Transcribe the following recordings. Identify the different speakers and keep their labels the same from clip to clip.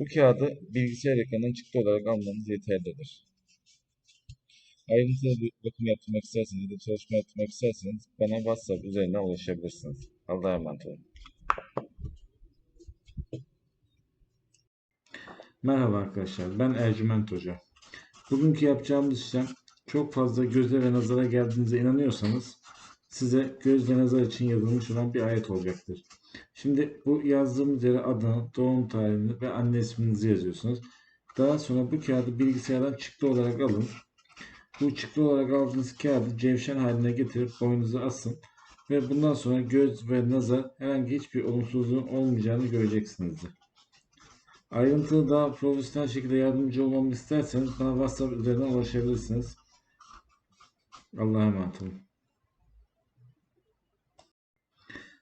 Speaker 1: Bu kağıdı bilgisayar ekranından çıktı olarak almanız yeterlidir. Ayrıntılı bir bakım yaptırmak isterseniz ya da çalışma yaptırmak isterseniz bana WhatsApp üzerinden ulaşabilirsiniz. Allah'a emanet olun. Merhaba arkadaşlar, ben Ercüment Hoca. Bugünkü yapacağımız işlem çok fazla göze ve nazara geldiğinize inanıyorsanız size göz ve nazar için yazılmış olan bir ayet olacaktır. Şimdi bu yazdığımız yere adını, doğum tarihini ve anne isminizi yazıyorsunuz. Daha sonra bu kağıdı bilgisayardan çıktı olarak alın. Bu çıktı olarak aldığınız kağıdı cevşen haline getirip boynunuza asın. Ve bundan sonra göz ve nazar herhangi hiçbir olumsuzluğun olmayacağını göreceksinizdir. Ayrıntılı daha profesyonel şekilde yardımcı olmamı isterseniz bana WhatsApp üzerinden ulaşabilirsiniz. Allah'a emanet olun.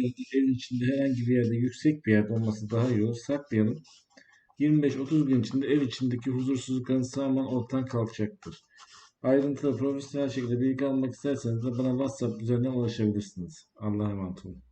Speaker 1: Evin içinde herhangi bir yerde yüksek bir yerde olması daha iyi olur. Saklayalım. 25-30 gün içinde ev içindeki huzursuzlukların tamamen ortadan kalkacaktır. Ayrıntılı profesyonel şekilde bilgi almak isterseniz de bana WhatsApp üzerinden ulaşabilirsiniz. Allah'a emanet olun.